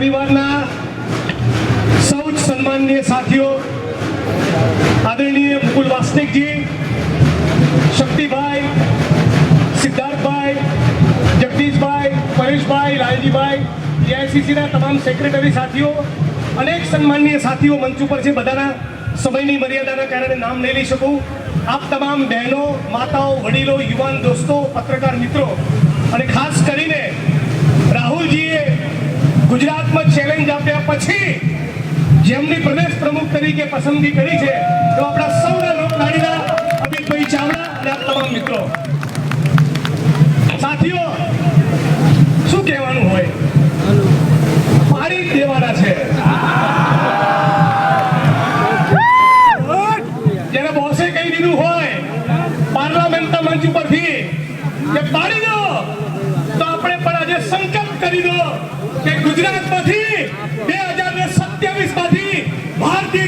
પરિવારના સૌ જ સન્માનીય સાથીઓ, આદરણીય મુકુલ વાસ્તવિકજી, શક્તિભાઈ, સિદ્ધાર્થભાઈ, જગદીશભાઈ, પરેશભાઈ, લાલજીભાઈ એઆઈસીસીના તમામ સેક્રેટરી સાથીઓ, અનેક સન્માનીય સાથીઓ મંચ ઉપર છે. બધાના સમયની મર્યાદાના કારણે નામ નહીં લઈ શકું. આપ તમામ બહેનો, માતાઓ, વડીલો, યુવાન દોસ્તો, પત્રકાર મિત્રો અને ખાસ કરીને ગુજરાતમાં ચેલેન્જ આપ્યા પછી જેમની પ્રદેશ પ્રમુખ તરીકે પસંદગી કરી છે, તો આપણા સૌના લોકલાડીના અમિતભાઈ ચાવડા અને તમામ મિત્રો. સાથીઓ, શું કહેવાનું હોય? પાડી દેવાના છે. જેને બોસે કહી દીધું હોય, પાર્લામેન્ટના મંચ ઉપરથી કે પાડી દો.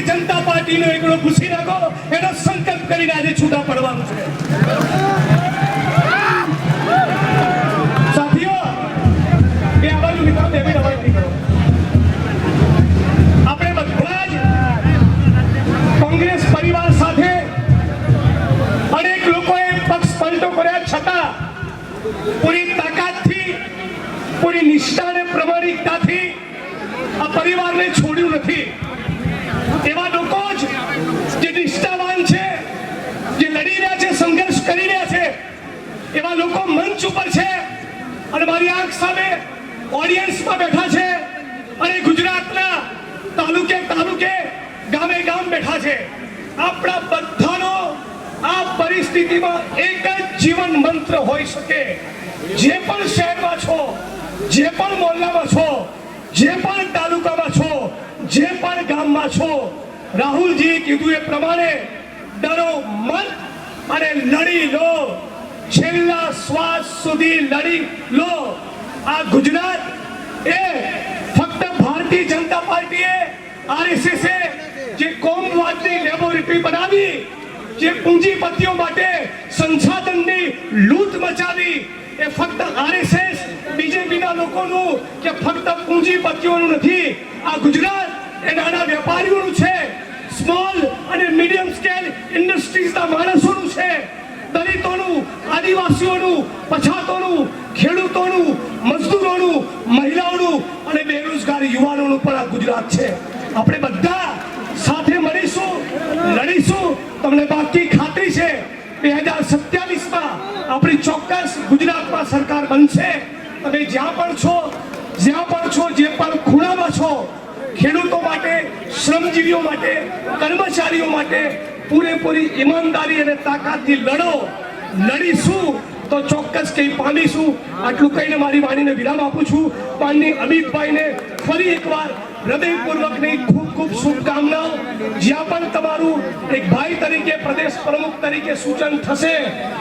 જનતા પાર્ટીનો એકડો સંકલ્પ કરીને છૂટા પડવાનું છે. સાથીઓ, બે અવાજ બધા જ કોંગ્રેસ પરિવાર સાથે અનેક લોકોએ પક્ષ પલટો કર્યા છતાં પૂરી તાકાતથી પૂરી નિષ્ઠા અને પ્રમાણિકતાથી આ પરિવારને છોડ્યું નથી. એવા લોકો જ જે નિષ્ઠાવાન છે, જે લડી રહ્યા છે, સંઘર્ષ કરી રહ્યા છે, એવા લોકો મંચ ઉપર છે અને મારી આંખ સામે ઓડિયન્સમાં બેઠા છે અને ગુજરાતના તાલુકે તાલુકે ગામે ગામ બેઠા છે. આપણા બધાનો આ પરિસ્થિતિમાં એક જ જીવન મંત્ર હોઈ શકે. જે પણ શહેરમાં છો જે પણ મોહલ્લામાં છો, જે પણ તાલુકામાં છો, જે પણ ગામમાં છો, રાહુલજી કીધું એ પ્રમાણે ડરો મત અને લડી લો. છેલ્લા શ્વાસ સુધી લડી લો. આ ગુજરાત એ ફક્ત ભારતીય જનતા પાર્ટીએ આરએસએસે જે કોમવાદની લેબોરેટરી બનાવી, જે પૂંજીપતિઓ માટે સંસાધનની લૂંટ મચાવી એ ફક્ત આરએસએસ, બીજેપીના લોકોનું કે ફક્ત પૂંજીપતિઓનું નથી. આ ગુજરાત એ નાના વેપારીઓનું છે. સ્મોલ અને મીડિયમ સ્કેલ ઇન્ડસ્ટ્રીઝના માણસોનું છે. દલિતોનું, આદિવાસીઓનું, પછાતોનું, ખેડૂતોનું, મજદૂરોનું, મહિલાઓનું અને બેરોજગાર યુવાનોનું પણ આ ગુજરાત છે. આપણે બધા સાથે મળીશું, લડીશું. તમને બાકી ખાતરી છે બે હજાર સત્યાવીસમાં આપણી ચોક્કસ ગુજરાતમાં સરકાર બનશે. તમે જ્યાં પણ છો, જ્યાં પણ છો, જે પણ ખૂણામાં છો, ખેડૂતો માટે, શ્રમજીવીઓ માટે, કર્મચારીઓ માટે પૂરેપૂરી ઈમાનદારી અને તાકાતથી લડો, લડીશું તો ચોક્કસ કંઈ પામીશું. આટલું કહીને મારી વાણીને વિરામ આપું છું. માનની અમિતભાઈને ફરી એકવાર હૃદયપૂર્વકની ખૂબ ખૂબ શુભકામનાઓ જ્યાં પણ તમારું એક ભાઈ તરીકે પ્રદેશ પ્રમુખ તરીકે સૂચન થશે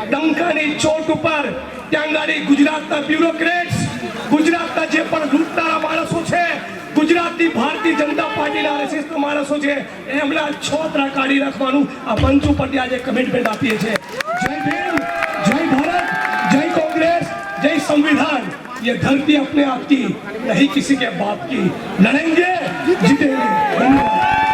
ડંકાની ચોટ ઉપર ત્યાં ગાડી ગુજરાતના બ્યુરોક્રેટ્સ ગુજરાતના જે પણ લૂંટનારા માણસો છે ગુજરાતની ભારતીય જનતા પાર્ટીના આરએસએસના માણસો છે એમના છોતરા કાઢી રાખવાનું આ મંચ ઉપરથી આજે કમિટમેન્ટ આપીએ છીએ જય ભીમ जय भारत जय कांग्रेस जय संविधान ये धरती अपने आप की नहीं किसी के बाप की लड़ेंगे जीतेंगे धन्यवाद